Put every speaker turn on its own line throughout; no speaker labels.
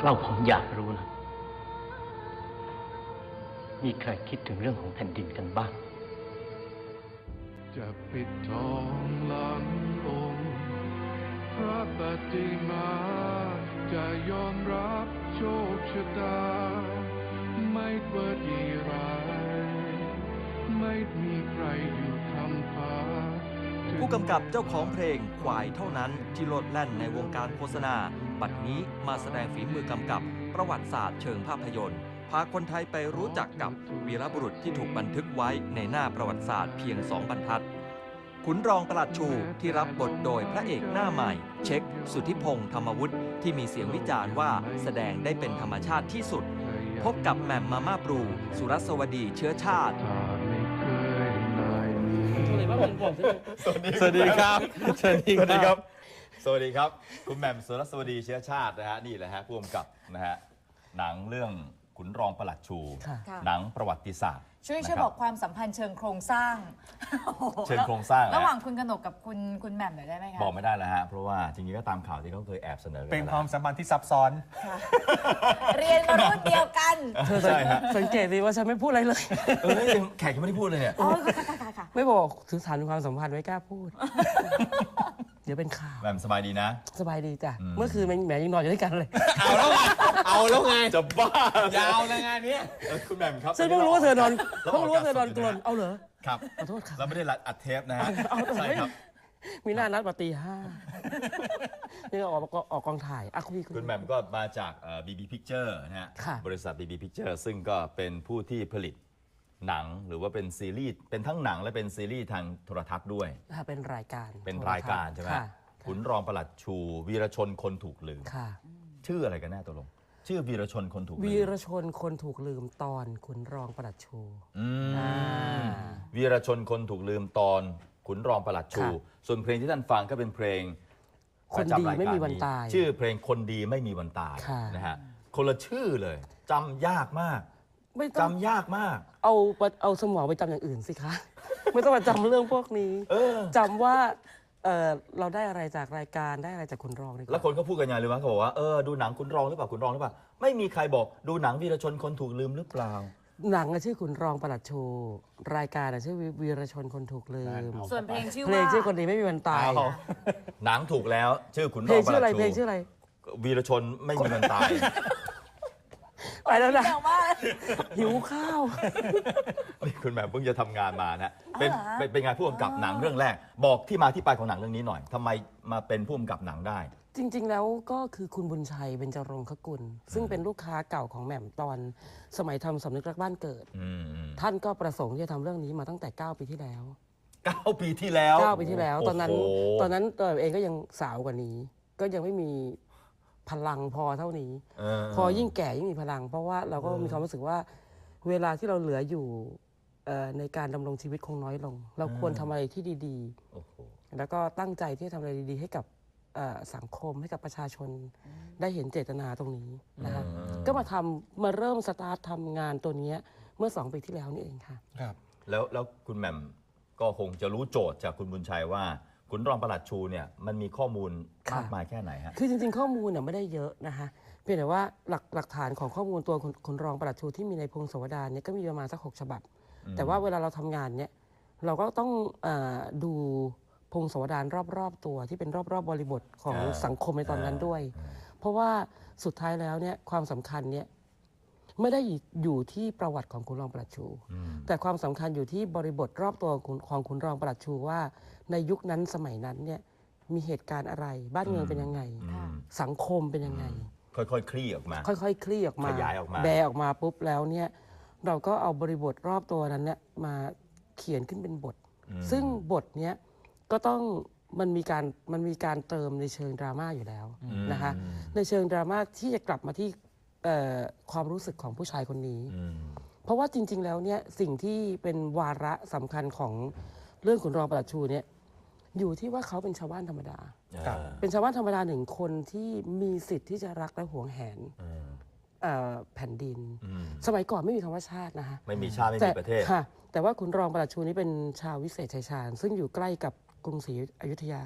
เล้าผมอยากรู้นะ มีใครคิดถึงเรื่องของแผ่นดินกันบ้าง
จะปิดทองหลังองค์พระปฏิมาจะยอมรับโชคชะตา ไม่เปิดยีร้าย ไม่มีใครอยู่คำพา
ผู้กำกับเจ้าของเพลงควายเท่านั้นที่โลดแล่นในวงการโฆษณา บัดนี้มาแสดงฝีมือกำกับประวัติศาสตร์เชิงภาพยนตร์ พาคนไทยไปรู้จักกับวีรบุรุษที่ถูกบันทึกไว้ในหน้าประวัติศาสตร์เพียงสองบรรทัด ขุนรองประหลัดชูที่รับบทโดยพระเอกหน้าใหม่ เช็ค สุทธิพงษ์ธรรมวุฒิที่มีเสียงวิจารณ์ว่าแสดงได้เป็นธรรมชาติที่สุด พบกับแหม่มมาม่าปรู สุรัสวดีเชื้อชาติ
มี
สวัสดี
สวัสดีครับ สวัสดี
สวัสดี
ค
ค
รั
รับบสวัสดีครับ คุณแหม่มสุรสวดีเชื้อชาตินะฮะนี่แหละฮะผู้กำกับนะฮะหนังเรื่องขุนรองประหลัดชู
ค่ะ
ค่ะ
หนังประวัติศาสตร์
ช่วยช่วย
นะค
บ
รั
อกความสัมพันธ์เชิงโครงสร้าง
เชิงโครงสร้าง
ระหว่าง
นะ
คุณกนกกับคุณคุณแหม่มหน่อยได้ไหมคะ
บอกไม่ได้แล้วฮะเพราะว่าจริงๆก็ตามข่าวที่เขาเคยแอบเสนอกั
เป็น
แล้
ความสัมพันธ์ที่ซับซ้อน
เรียนมารุ่นเดียวกัน
เธอ
ใช่ฮะ
สังเกตดีว่าฉันไม่พูดอะไรเลย
เออยังแขกยังไม่ได้พูดเลยเนี่ย
อ๋อค่ะค่ะค่ะค่ะ
ไม่บอกถึงสถานความสัมพันธ์ไม่กล้าพูด เดี๋ยวเป็นข่าว
แหม่มสบายดีนะ
สบายดีจ้ะ
อืม
เมื่อคืนแหมยังนอนอยู่ด้วยกันเลย
เอาแล้วไง
จะบ้ายา
วเลยงานนี้
เออคุณแหม่มครับ
ฉันเพิ่งรู้ว่าเธอนอน
เรา
เพิ่งรู้ว่าเธอนอน
ก
กลน
สดยู่ะ
เอาเหรอ
ครับ
ขอโทษครับ
เราไม่ได้รัดอัดเทปนะฮะใช่ครับ
มีหน้านัดมาตีห้านี่ก็ออกออกออกกองถ่ายอะคุยคุย
คุณแหม่มก็มาจากบีบีพิกเจอร์นะฮะ
ค่ะ
บริษัท BB Picture ซึ่งก็เป็นผู้ที่ผลิต หนังหรือว่าเป็นซีรีส์เป็นทั้งหนังและเป็นซีรีส์ทางโทรทัศน์ด้วย
ค่ะเป็นรายการ
เป็นรายการใช่ไหม
ค่ะ
ขุนรองประหลัดชู วีรชนคนถูกลืม
ค่ะ
ชื่ออะไรกันแน่ตกลง ชื่อวีรชนคนถูกลื
วี
ม
รชนคนถูกลืมตอนขุนรองประหลัดชู
อืม
อ่า
วีรชนคนถูกลืมตอนขุนรองประหลัดชู
ค่ะ
ส่วนเพลงที่ท่านฟังก็เป็นเพลง
คนดี
ประจำรายการ
ไม่มีวันตาย
ชื่อเพลงคนดีไม่มีวันตาย
ค่ะ
นะฮะคนละชื่อเลยจำยากมาก
ไม่ต้อง
จำยากมาก
เอาเอาสมองไปจำอย่างอื่นสิคะ ไม่ต้องมาจำเรื่องพวกนี้
เออ
จำว่าเออเราได้อะไรจากรายการได้อะไรจากคุณรองดีก
แล้ว
ว่า
คนก็พูดกันยังไงรู้ไหมเขาบอกว่าเออดูหนังคุณรองหรือเปล่าคุณรองหรือเปล่าไม่มีใครบอกดูหนังวีรชนคนถูกลืมหรือเปล่า
หนังอะชื่อคุณรองประหลัดโชว์รายการอะชื่อวีรชนคนถูกลืม
ส่วนเพลงชื่อ
เพล
ว่า
งชื่อคนดีไม่มีวันตาย
หนังถูกแล้ว ชื่อขุนร
เพล
องงประ
ชื่อ
ห
อะไร
ลัด
เพลง
ชู
ชื่ออะไร
วีรชนไม่มีวันตาย
ไปแล้วนะ
แต่ว่า
หิวข้าว
นี่คุณแหม่มเพิ่งจะทำงานมานะเป็น
อ๋อเหรอ
เป็นเป็นงานผู้กำกับหนังเรื่องแรก บอกที่มาที่ไปของหนังเรื่องนี้หน่อยทำไมมาเป็นผู้กำกับหนังได้
จริง ๆ แล้วก็คือคุณบุญชัยเบญจรงคกุล ซึ่งเป็นลูกค้าเก่าของแหม่มตอน สมัยทำสำนึกรักบ้านเกิด
อืมอืม
ท่านก็ประสงค์ที่จะทำเรื่องนี้มาตั้งแต่ 9 ปีที่แล้ว
เก้าปีที่แล้ว
9 ปีที่แล้ว ตอนนั้น
โโห
ตอนนั้นตัวเองก็ยังสาวกว่านี้ ก็ยังไม่มี พลังพอเท่านี้
เออ
พอยิ่งแก่ยิ่งมีพลัง เพราะว่าเราก็มีความรู้สึกว่า เวลาที่เราเหลืออยู่เอ่อในการดำรงชีวิตคงน้อยลง เราควรทำอะไรที่ดี
โอ้โห
ๆแล้วก็ตั้งใจที่จะทำอะไรดีๆ ให้กับเอ่อสังคมให้กับประชาชนได้เห็นเจตนาตรงนี้นะคะ
อืม
ก็มาทำมาเริ่มสตาร์ททำงานตัวเนี้ยเมื่อสองปีที่แล้วนี่เองค่ะ
ครับ
แล้วแล้วคุณแหม่มก็คงจะรู้โจทย์จากคุณบุญชัยว่า ขุนรองประหลัดชูเนี่ยมันมีข้อมูล
ค่ะ
มากมายแค่ไหนฮะ
คือจริงๆ ข้อมูลเนี่ยไม่ได้เยอะนะคะเพียงแต่ว่าหลักหลักฐานของข้อมูลตัวคุณคุณรองประหลัดชูที่มีในพงศาวดารเนี่ยก็มีประมาณสักหกฉบับแต่ว่าเวลาเราทำงานเนี่ยเราก็ต้องเออดูพงศาวดารรอบๆตัวที่เป็นรอบๆบริบทของ
อ่า
สังคมในตอนนั้นด้วย เพราะว่าสุดท้ายแล้วเนี่ยความสำคัญเนี่ย ไม่ได้อยู่ที่ประวัติของคุณรองประหลัดชู
อืม
แต่ความสำคัญอยู่ที่บริบทรอบตัวของของคุณรองประหลัดชูว่า ในยุคนั้นสมัยนั้นเนี่ยมีเหตุการณ์อะไร บ้านเมืองเป็นยังไง
อืม
สังคมเป็นยังไง
ค่อยๆ คลี่ออกมา
ค่อยๆ คลี่ออกมา
ขยายออกมา
แบออกมาปุ๊บแล้วเนี่ยเราก็เอาบริบทรอบตัวนั้นเนี่ยมาเขียนขึ้นเป็นบท ซึ่งบทเนี้ยก็ต้องมันมีการมันมีการเติมในเชิงดราม่าอยู่แล้วนะคะ ในเชิงดราม่าที่จะกลับมาที่เอ่อ ความรู้สึกของผู้ชายคนนี้
อืม
เพราะว่าจริง ๆ แล้วเนี่ยสิ่งที่เป็นวาระสำคัญของเรื่องขุนรองประหลัดชูเนี่ยอยู่ที่ว่าเขาเป็นชาวบ้านธรรมดา
ครับ
เป็นชาวบ้านธรรมดาหนึ่งคนที่มีสิทธิ์ที่จะรักและหวงแหน
อืม
เอ่อแผ่นดิน
อืม
สมัยก่อนไม่มีคำว่าชาตินะคะ
ไม่มีชาติ ไม่
แต่
มีประเทศ
ค่ะ แต่ว่าขุนรองประหลัดชูนี้เป็นชาววิเศษชัยชาญ ซึ่งอยู่ใกล้กับกรุงศรีอยุธยา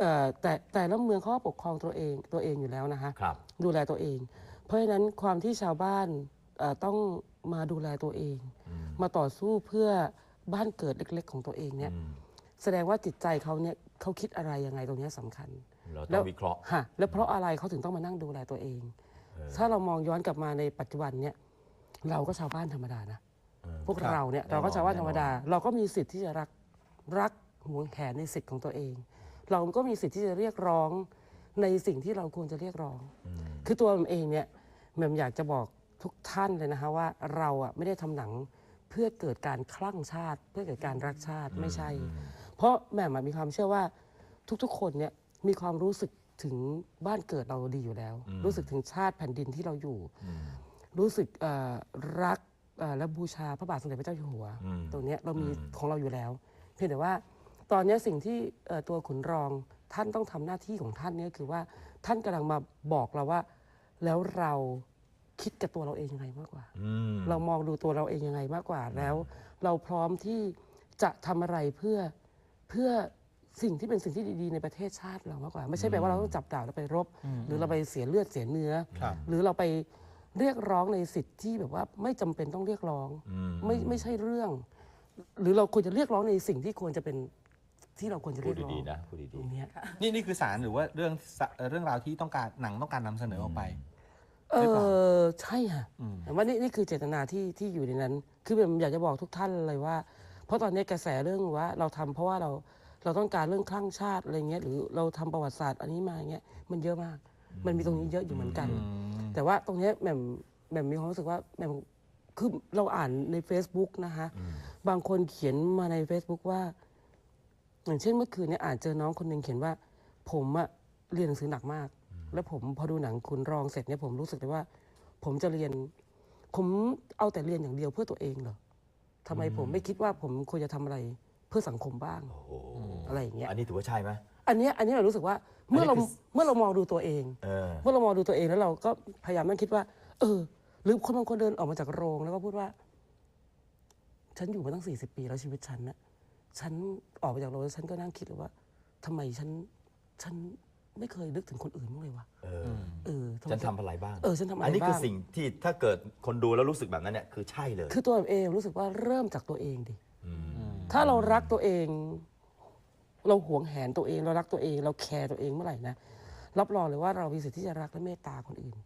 เอ่อแต่แต่ละเมืองเขาก็ปกครองตัวเองตัวเองอยู่แล้วนะคะ
ครับ
ดูแลตัวเอง เพราะฉะนั้นความที่ชาวบ้านเอ่อต้องมาดูแลตัวเอง มาต่อสู้เพื่อบ้านเกิดเล็ก ๆ ของตัวเองเนี่ย
อืม
แสดงว่าจิตใจเขาเนี่ยเขาคิดอะไรยังไงตรงเนี้ยสำคัญ
เรา
แล้
ต้อ
ว
งวิเคราะห์
ค่ะแล้วเพราะอะไรเขาถึงต้องมานั่งดูแลตัวเอง ถ้าเรามองย้อนกลับมาในปัจจุบันเนี่ยเราก็ชาวบ้านธรรมดานะ
เออ
พวก
ครับ
เราเนี่ย
แน่นอน
เราก็ชาวบ้านธรรมดา
แน่นอน
เราก็มีสิทธิ์ที่จะรักรักหวงแหนในสิทธิ์ของตัวเอง เราก็มีสิทธิ์ที่จะเรียกร้องในสิ่งที่เราควรจะเรียกร้อง
อืม
คือตัวผมเองเนี่ย แหม่มอยากจะบอกทุกท่านเลยนะคะว่าเราอะไม่ได้ทำหนังเพื่อเกิดการคลั่งชาติ เพื่อเกิดการรักชาติไม่ใช่ เพราะแหม่มอะมีความเชื่อว่าทุกๆ คนเนี่ยมีความรู้สึกถึงบ้านเกิดเราดีอยู่แล้ว
อืม
รู้สึกถึงชาติแผ่นดินที่เราอยู่
อืม
รู้สึกเอ่อรักเอ่อและบูชาพระบาทสมเด็จพระเจ้าอยู่หัว
อืม
ตรงเนี้ยเรามี
อืม
ของเราอยู่แล้ว เพียงแต่ว่าตอนเนี้ยสิ่งที่เอ่อตัวขุนรองท่านต้องทำหน้าที่ของท่านเนี่ยคือว่าท่านกำลังมาบอกเราว่า แล้วเรา คิดกับตัวเราเองยังไงมากกว่า
อืม
เรามองดูตัวเราเองยังไงมากกว่าแล้ว เราพร้อมที่จะทำอะไรเพื่อเพื่อสิ่งที่เป็นสิ่งที่ดีๆในประเทศชาติเรามากกว่า ไม่ใช่แปลว่าเราต้องจับดาบแล้วไปรบ หรือเราไปเสียเลือดเสียเนื้อ
ครับ
หรือเราไปเรียกร้องในสิทธิ์ที่แบบว่าไม่จำเป็นต้องเรียกร้อง
อืม
ไม่ไม่ใช่เรื่อง หรือเราควรจะเรียกร้องในสิ่งที่ควรจะเป็นที่เราควรจะ
พู
เรี
ด
ยกร้อง
ดีๆนะพูด
ต
ดี
รงเนี้ย
นี่นี่คือสารหรือว่าเรื่องสะเอ่อเรื่องราวที่ต้องการหนังต้องการนำเสนอออกไป
เอ
ใช่เปล่า
อใช่ค่ะ
อืม
แต่ว่านี่นี่คือเจตนาที่ที่อยู่ในนั้น คือผมอยากจะบอกทุกท่านเลยว่า เพราะตอนนี้กระแสเรื่องว่า เราทำเพราะว่าเราเราต้องการเรื่องคลั่งชาติอะไรเงี้ยหรือเราทำประวัติศาสตร์อันนี้มาเงี้ยมันเยอะมาก มันมีตรงนี้เยอะอยู่เหมือนกัน แต่ว่าตรงเนี้ยแหม่มแหม่มมีความรู้สึกว่าแหม่มคือเราอ่านใน Facebook นะคะบางคนเขียนมาใน Facebook ว่าอย่างเช่นเมื่อคืนเนี้อ่านเจอน้องคนหนึ่งเขียนว่า ผมอะเรียนหนังสือหนักมาก แล้วผมพอดูหนังคุณรองเสร็จเนี่ยผมรู้สึกเลยว่า ผมจะเรียน ผมเอาแต่เรียนอย่างเดียวเพื่อตัวเองเหรอทำไมผมไม่คิดว่าผมควรจะทำอะไรเพื่อสังคมบ้าง
ๆโอ้โห
อะไรอย่างเงี้ย
อันนี้ถือว่าใช่ไหม
อันเนี้ยอันเนี้ยเรารู้สึกว่าเมื่อเรา
อันนี้คือ
เมื่อเรามองดูตัวเอง
เออ
เมื่อเรามองดูตัวเองแล้วเราก็พยายามนั่งคิดว่า เออ หรือคนบางคนเดินออกมาจากโรงแล้วก็พูดว่า ฉันอยู่มาตั้งสี่สิบปีแล้วชีวิตฉันนะฉันออกมาจากโรงแล้วฉันก็นั่งคิดเลยว่าทำไมฉันฉัน ไม่เคยนึกถึงคนอื่นบ้างเลยวะ
เออ
เออไม
ฉันทำอะไรบ้าง
เออฉันทำอะไร
อันนี้คือ
บ้าง
สิ่งที่ถ้าเกิดคนดูแล้วรู้สึกแบบนั้นเนี่ยคือใช่เลย
คือตัวผมเองรู้สึกว่าเริ่มจากตัวเองดิ
ม
ถ้าเรารักตัวเอง เราหวงแหนตัวเอง เรารักตัวเอง เราแคร์ตัวเองเมื่อไหร่นะรับรองเลยว่าเรามีสิทธิ์ที่จะรักและเมตตาคนอื่น